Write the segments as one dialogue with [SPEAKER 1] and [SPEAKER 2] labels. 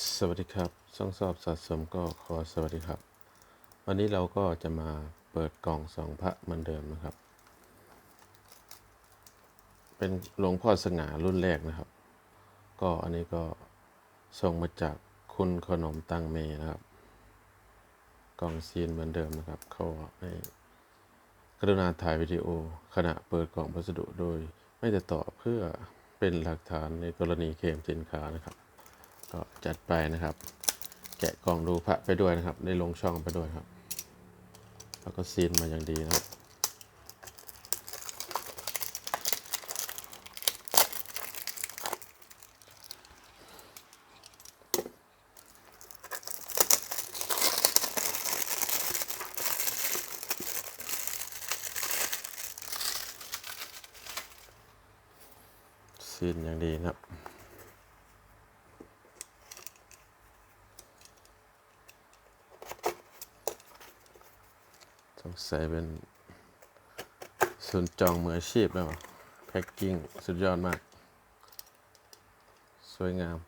[SPEAKER 1] สวัสดีครับช่องสอบสะสมก็ขอสวัสดีครับ วันนี้เราก็จะมาเปิดกล่องสองพระเหมือนเดิมนะครับ เป็นหลวงพ่อสง่ารุ่นแรกนะครับ ก็อันนี้ก็ส่งมาจากคุณขนมตังเมนะครับ กล่องซีนเหมือนเดิมนะครับ เขาให้กรุณาถ่ายวิดีโอขณะเปิดกล่องพัสดุโดย ไม่ติดต่อเพื่อเป็นหลักฐานในกรณีเคลมสินค้านะครับ ก็จัดไปนะครับ แกะกล่องดูพระไปด้วยนะครับ ได้ลงช่องไปด้วยครับ แล้วก็ซีนมาอย่างดีนะครับซีนอย่างดีนะครับ สงสัยเป็นศูนจองมืออาชีพแล้วแพ็กกิ้งสุดยอดมาก สวยงาม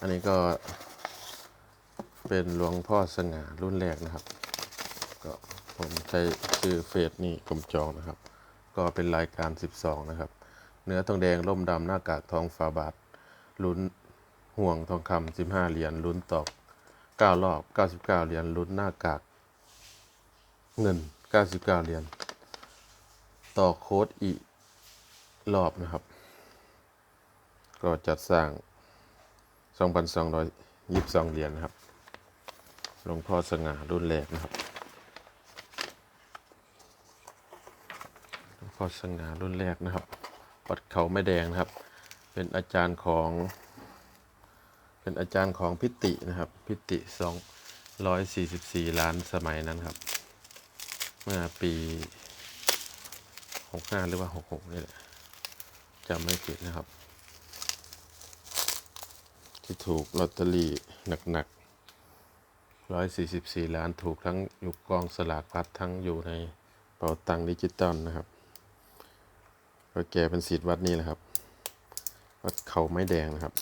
[SPEAKER 1] อันนี้ก็เป็นหลวงพ่อสง่ารุ่นแรกนะครับ ก็ผมใช้ชื่อเฟซนี่ผมจองนะครับ ก็เป็นรายการ 12 นะครับ เนื้อทองแดงล่มดำหน้ากากทองฝาบาทลุ้น ห่วงทองคำ15เหรียญลุ้นตอก9รอบ99เหรียญลุ้นหน้ากากเงิน99เหรียญต่อโค้ดอีกรอบนะครับ ก็จัดสร้าง2,222เหรียญนะครับหลวงพ่อสง่ารุ่นแรกนะครับหลวงพ่อสง่ารุ่นแรกนะครับ วัดเขาไม่แดงนะครับ เป็นอาจารย์ของ เป็นอาจารย์ของพิตินะครับ พิติสองร้อยสี่สิบสี่ล้านสมัยนั้นครับ เมื่อปีหกห้าหรือว่าหกหกนี่แหละจำไม่ผิดนะครับ ที่ถูกลอตเตอรี่หนักๆร้อยสี่สิบสี่ล้านถูกทั้งอยู่กองสลากพัดทั้งอยู่ในเป๋าตังค์ดิจิตอลนะครับก็แกเป็นศิษย์วัดนี้แหละครับ วัดเขาไม้แดงนะครับ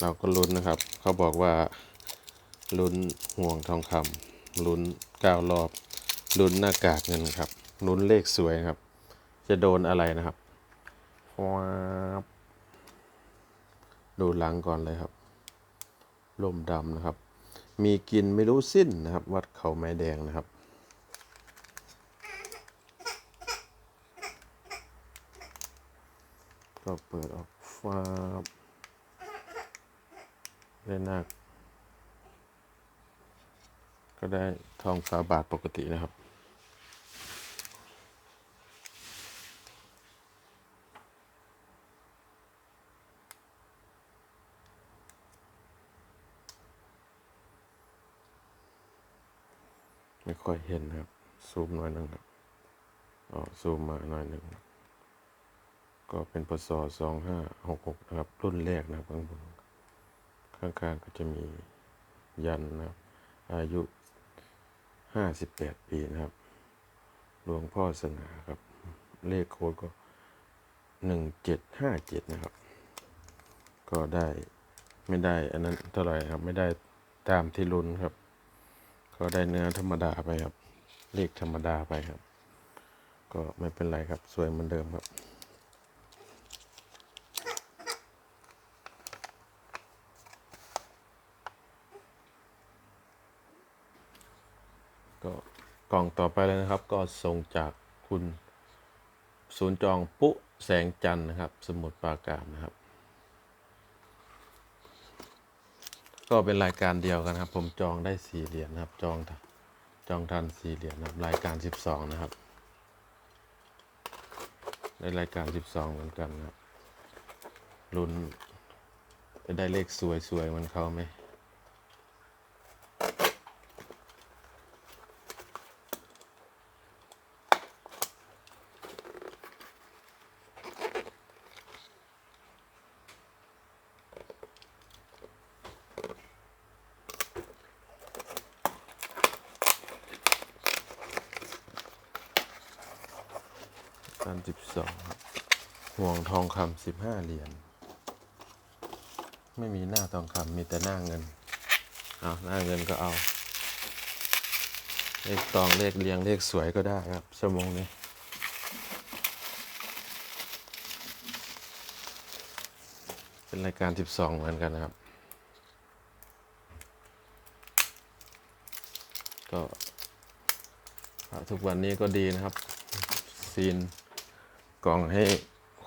[SPEAKER 1] เราก็ลุ้นนะครับ เขาบอกว่าลุ้นห่วงทองคำลุ้นเก้ารอบลุ้นหน้ากากเงินครับลุ้นเลขสวยนะครับ จะโดนอะไรนะครับว้าบดูหลังก่อนเลยครับลมดำนะครับ มีกินไม่รู้สิ้นนะครับ วัดเขาไม้แดงนะครับก็เปิดออกฟ้าบ ได้นาคก็ได้ทองฝาบาทปกตินะครับ ไม่ค่อยเห็นนะครับ ซูมหน่อยหนึงครับอ๋อซูมมาหน่อยหนึ่ง ก็เป็นปศสองห้าหกหกนะครับ รุ่นแรกนะครับข้างบน ข้างๆก็จะมียันนะครับอายุห้าสิบแปดปีนะครับ หลวงพ่อสง่าครับ เลขโค้ดก็หนึ่งเจ็ดห้าเจ็ดนะครับ ก็ได้ไม่ได้อันนั้นเท่าไหร่ครับ ไม่ได้ตามที่ลุ้นครับ ก็ได้เนื้อธรรมดาไปครับ เลขธรรมดาไปครับ ก็ไม่เป็นไรครับ สวยเหมือนเดิมครับ ก็ กล่องต่อไปเลยนะครับ ก็ส่งจากคุณศูนย์จองปุ๊แสงจันนะครับ สมุทรปราการนะครับ ก็เป็นรายการเดียวกันครับ ผมจองได้สี่เหรียญนะครับ จองทันจองทันสี่เหรียญนะครับรายการสิบสองนะครับได้รายการสิบสองเหมือนกันนะครับลุ้นจะได้เลขสวยๆมันเขาไหม สิบสองห่วงทองคำสิบห้าเหรียญ ไม่มีหน้าทองคำมีแต่หน้าเงิน เอาหน้าเงินก็เอา เลขตองเลขเรียงเลขสวยก็ได้ครับ ชั่วโมงนี้เป็นรายการ 12 เหมือนกันนะครับ ก็ทุกวันนี้ก็ดีนะครับ ซีน กล่องให้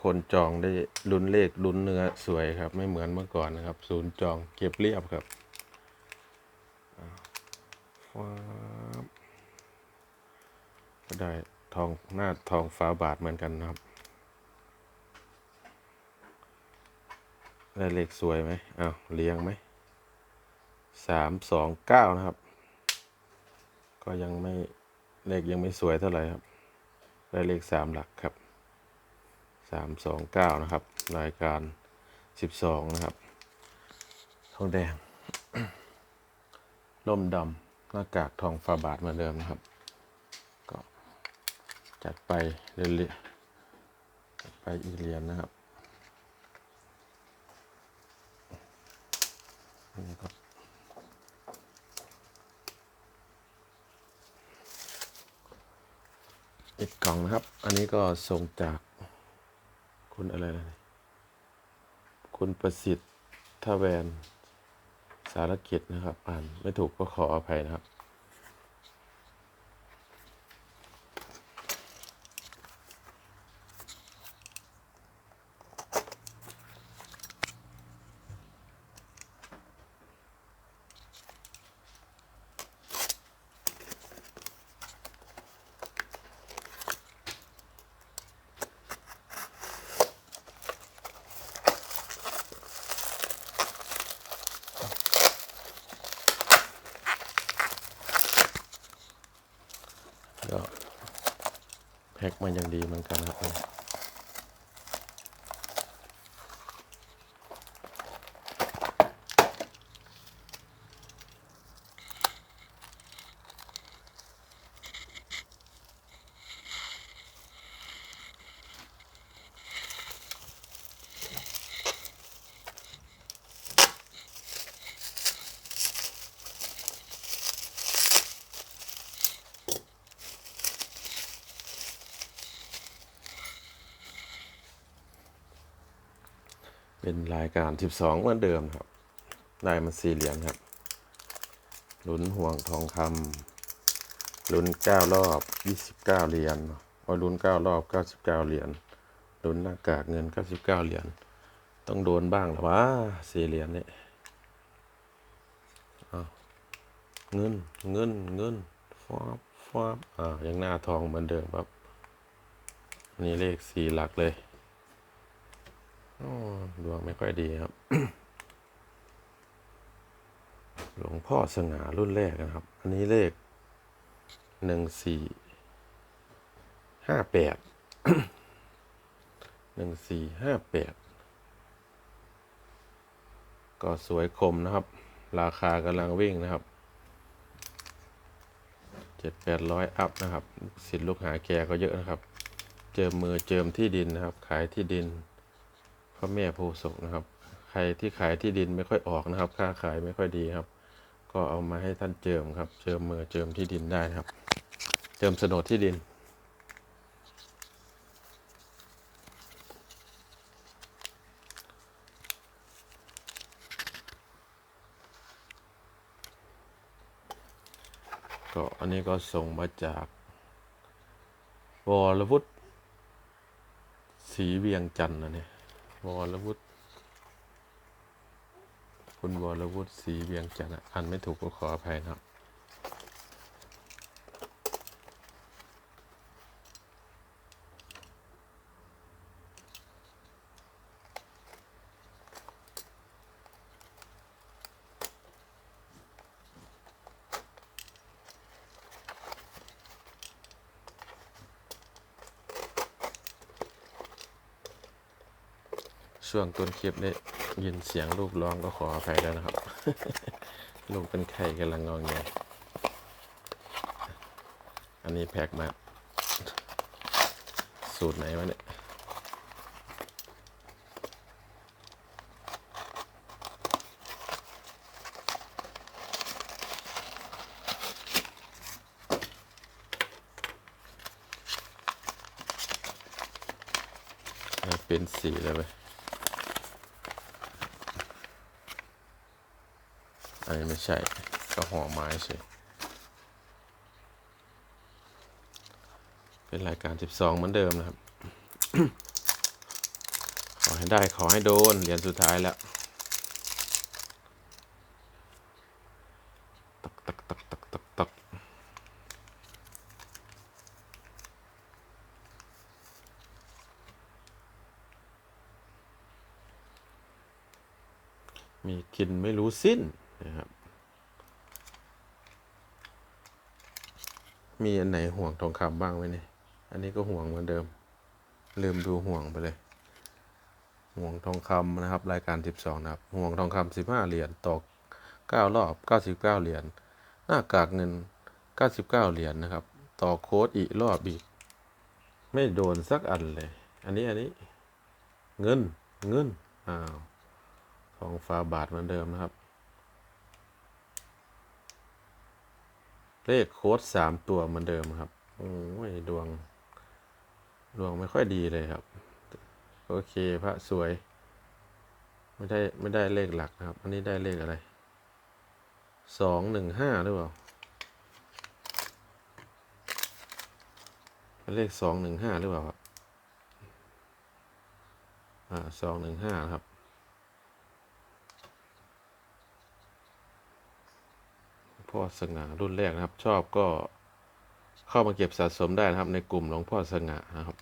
[SPEAKER 1] คนจองได้ลุ้นเลขลุ้นเนื้อสวยครับ ไม่เหมือนเมื่อก่อนนะครับ ศูนย์จองเก็บเรียบครับก็ได้ทองหน้าทองฟ้าบาทเหมือนกันนะครับ ได้เลขสวยไหมอ้าวเลี้ยงไหมสามสองเก้านะครับ ก็ยังไม่เลขยังไม่สวยเท่าไหร่ครับ ได้เลขสามหลักครับ สามสองเก้านะครับ รายการสิบสองนะครับทองแดงล่มดำหน้ากากทองฟาบาทเหมือนเดิมนะครับ ก็จัดไปเรื่อยๆไปอีกเหรียญนะครับนี่ครับอีกกล่องนะครับ อันนี้ก็ส่งจาก คุณอะไรนะคุณประสิทธิ์ท่าแวน สารกิจนะครับ อ่านไม่ถูกก็ขออภัยนะครับ คมาอย่างดีเหมือนกันครับ เป็นรายการ 12เหมือนเดิมครับ ได้มาสี่เหรียญครับ ลุ้นห่วงทองคำลุ้น 9 รอบ 29 เหรียญพอลุ้น 9 รอบ 99 เหรียญ ลุ้นหน้ากากเงิน 99 เหรียญ ต้องโดนบ้างหรอวะสี่เหรียญนี่เอาเงิน เงิน เงินฟาบฟาบอ่ายังหน้าทองเหมือนเดิมครับ นี่เลขสี่หลักเลย อ๋อดวงไม่ค่อยดีครับ หลวงพ่อสง่ารุ่นแรกนะครับ อันนี้เลขหนึ่งสี่ห้าแปดหนึ่งสี่ห้าแปดก็สวยคมนะครับ ราคากำลังวิ่งนะครับเจ็ดแปดร้อยอัพนะครับสิทธิ์ลูกหาแกก็เยอะนะครับ เจิมมือเจิมที่ดินนะครับ ขายที่ดิน พระแม่โพศกนะครับ ใครที่ขายที่ดินไม่ค่อยออกนะครับค่าขายไม่ค่อยดีครับ ก็เอามาให้ท่านเจิมครับ เจิมมือเจิมที่ดินได้นะครับ เจิมโฉนดที่ดินก็อันนี้ก็ส่งมาจากวรวุฒิศรีเวียงจันทร์นะเนี่ย วรวุฒิคุณวรวุฒิศรีเวียงจันทร์อะอ่านไม่ถูกก็ขออภัยนะครับ ช่วงต้นคลิปได้ยินเสียงลูกร้องก็ขออภัยแล้วนะครับ ลูกเป็นไข่กำลังงองแงอันนี้แพ็กมา สูตรไหนวะเนี่ยเป็นสีเลยไหม อันนี้ไม่ใช่ ก็ห่อไม้ใช่เป็นรายการ 12 เหมือนเดิมนะครับ ขอให้ได้ขอให้โดน เหรียญสุดท้ายแล้ว ตักตักตักตักตักตักมีกินไม่รู้สิ้นนะครับ มีอันไหนห่วงทองคำบ้างไหมเนี่ย อันนี้ก็ห่วงเหมือนเดิม ลืมดูห่วงไปเลย ห่วงทองคำนะครับ รายการ 12 นะครับ ห่วงทองคำ15 เหรียญต่อ9รอบ 99 เหรียญ หน้ากากเงิน 99 เหรียญนะครับ ต่อโค้ดอีกรอบอีก ไม่โดนสักอันเลย อันนี้อันนี้ เงิน เงิน อ้าวทองฟ้าบาทเหมือนเดิมนะครับ เลขโค้ดสามตัวเหมือนเดิมครับโอ้ยดวง ดวงไม่ค่อยดีเลยครับ โอเคพระสวย ไม่ได้ไม่ได้เลขหลักนะครับ อันนี้ได้เลขอะไรสองหนึ่งห้าหรือเปล่าเป็นเลขสองหนึ่งห้าหรือเปล่าครับอ่าสองหนึ่งห้าครับ พ่อ สง่ารุ่นแรกนะครับ ชอบก็เข้ามาเก็บสะสมได้นะครับ ในกลุ่มหลวงพ่อสง่านะครับ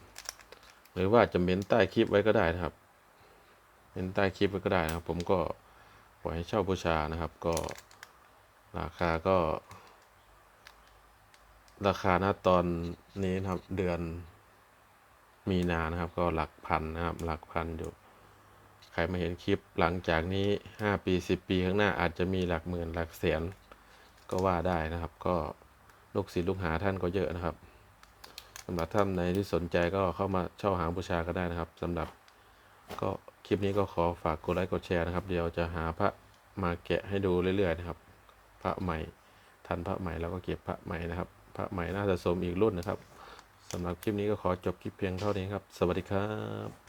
[SPEAKER 1] หรือว่าจะเม้นใต้คลิปไว้ก็ได้นะครับเม้นใต้คลิปไว้ก็ได้นะครับ ผมก็ปล่อยให้เช่าบูชานะครับ ก็ราคาก็ ราคาณตอนนี้นะครับเดือนมีนานะครับ ก็หลักพันนะครับ หลักพันอยู่ใครมาเห็นคลิปหลังจากนี้ 5 ปี 10 ปีข้างหน้าอาจจะมีหลักหมื่นหลักแสน ก็ว่าได้นะครับ ก็ลูกศิษย์ลูกหาท่านก็เยอะนะครับสำหรับท่านในที่สนใจก็เข้ามาเช่าหางบูชาก็ได้นะครับสำหรับก็คลิปนี้ก็ขอฝากกดไลค์กดแชร์นะครับ เดี๋ยวจะหาพระมาแกะให้ดูเรื่อยๆนะครับ พระใหม่ทันพระใหม่แล้วก็เก็บพระใหม่นะครับ พระใหม่น่าจะสมอีกรุ่นนะครับสำหรับคลิปนี้ก็ขอจบคลิปเพียงเท่านี้ครับ สวัสดีครับ